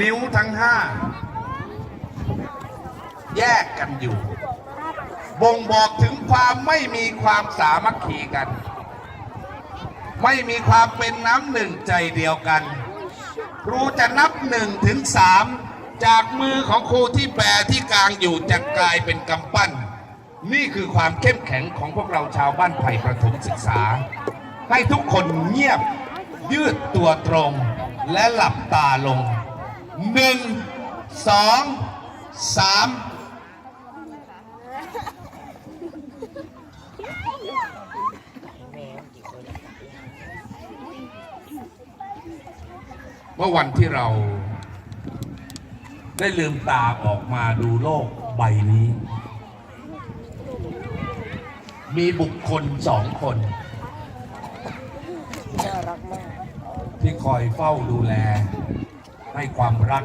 นิ้วทั้งห้าแยกกันอยู่ บ่งบอกถึงความไม่มีความสามัคคีกัน ไม่มีความเป็นน้ำหนึ่งใจเดียวกัน ครูจะนับหนึ่งถึงสามจากมือของครูที่แบที่กลางอยู่จะกลายเป็นกำปั้น นี่คือความเข้มแข็งของพวกเราชาวบ้านไผ่ประถมศึกษา ให้ทุกคนเงียบยืดตัวตรง และหลับตาลงหนึ่งสองสามเมื่อวันที่เราได้ลืมตาออกมาดูโลกใบนี้ มีบุคคลสองคนน่ารักมาก ที่คอยเฝ้าดูแล ให้ความรัก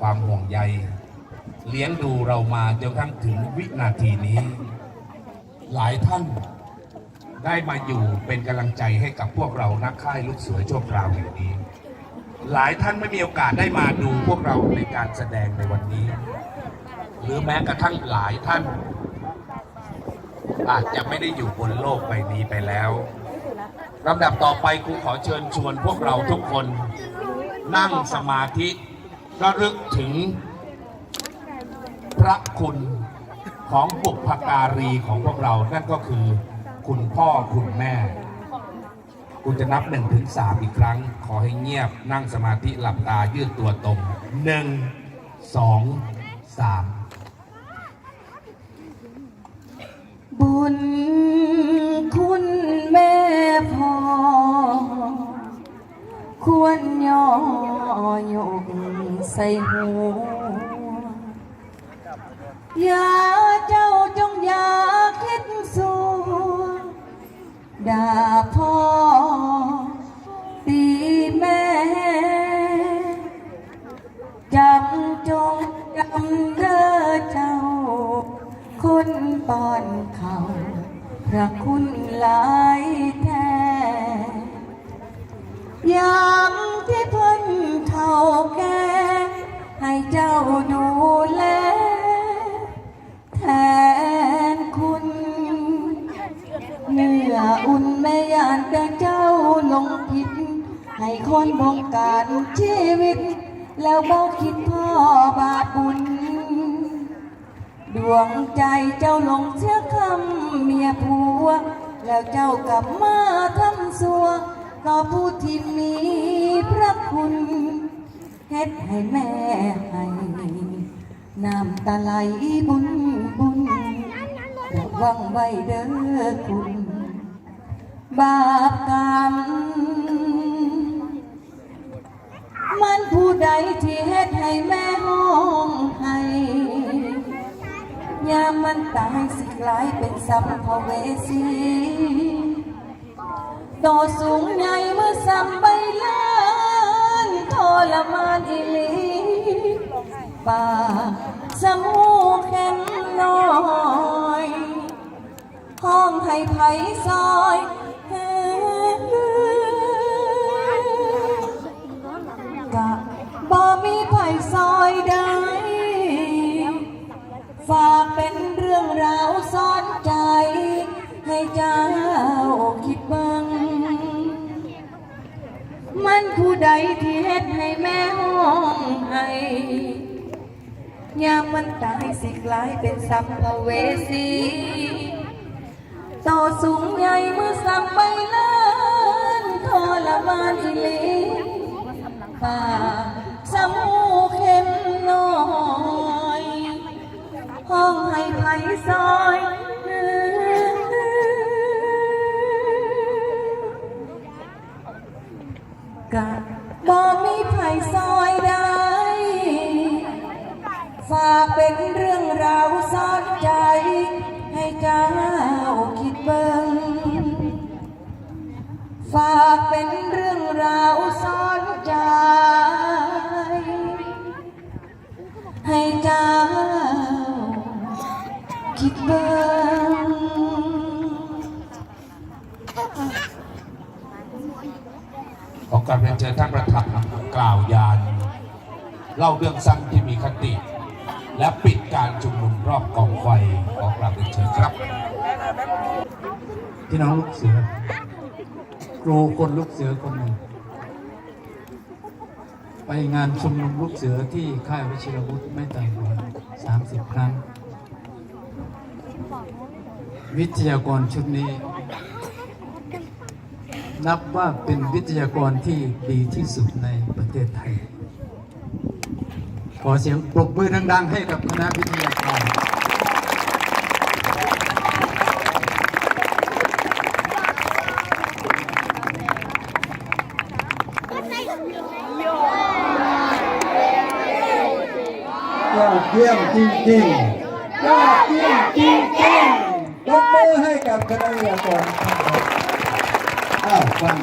ความห่วงใย เลี้ยงดูเรามาจนกระทั่งถึงวินาทีนี้ หลายท่านได้มาอยู่เป็นกำลังใจให้กับพวกเรานักค่ายลูกเสือชั่วคราวแห่งนี้ หลายท่านไม่มีโอกาสได้มาดูพวกเราในการแสดงในวันนี้ หรือแม้กระทั่งหลายท่าน อาจจะไม่ได้อยู่บนโลกใบนี้ไปแล้ว ลำดับต่อไปครูขอเชิญชวนพวกเราทุกคนนั่งสมาธิระลึกถึงพระคุณของบุพการีของพวกเรา นั่นก็คือคุณพ่อคุณแม่ คุณจะนับหนึ่งถึงสามอีกครั้ง ขอให้เงียบนั่งสมาธิหลับตายืดตัวตรงหนึ่งสองสามบุญ ย่อยกใส่หัวอย่าเจ้าจงอย่าคิดสู้ด่าพ่อตีแม่จำจงจำเด้อเจ้า คนป้อนเขาพระคุณหลายานแต่เจ้าลงผิด ให้คนบงการชีวิต แล้วบอกคิดพ่อบาปบุญ ดวงใจเจ้าลงเชื่อคำเมียผัว แล้วเจ้ากลับมาทำสัวก็ผู้ที่มีพระคุณเฮ็ดให้แม่ให้น้ำตาไหลบุญบุญระวังไว้เด้อคุณ บาปกรรมมันผู้ใดที่เฮ็ดให้แม่ห้องให้ยามมันตายสิกลายเป็นสัมภเวสีต่อสูงใหญ่เมื่อสัมใบลานทรมานอีหลีป่าสมูเข็มน้อย ห้องให้ไผซอย กะบ่มีไผซอยได้ ฝากเป็นเรื่องราวซ่อนใจ ให้เจ้าคิดบ้าง มันผู้ใดที่เฮ็ดให้แม่ห้องให้ยามมันตายสิกลายเป็นสัมภเวสี ต่อสูงใหญ่เมื่อสัมไปล้า ซอยกะบ่มีไผซอยได้ ฝากเป็นเรื่องราวซ่อนใจ ให้เจ้าคิดเบิ่งฝากเป็นเรื่องราวซ่อนใจ ให้เจ้า ขอกราบเรียนเชิญท่านประธานกล่าวยาน เล่าเรื่องสั้นที่มีคติ และปิดการชุมนุมรอบกองไฟขอกราบเรียนเชิญครับพี่น้องลูกเสือครูคนลูกเสือคนหนึ่ง ไปงานชุมนุมลูกเสือที่ค่ายวิชิรวุฒิไม่ต่ำกว่า30ครั้ง วิทยากรชุดนี้ นับว่าเป็นวิทยากรที่ดีที่สุดในประเทศไทย ขอเสียงปรบมือดัง ๆ ให้กับคณะวิทยากรยอดเยี่ยมจริงๆยอดเยี่ยมจริงๆ ยกมือให้กับคณะวิทยากรทั้งหมดอ้าวฟัง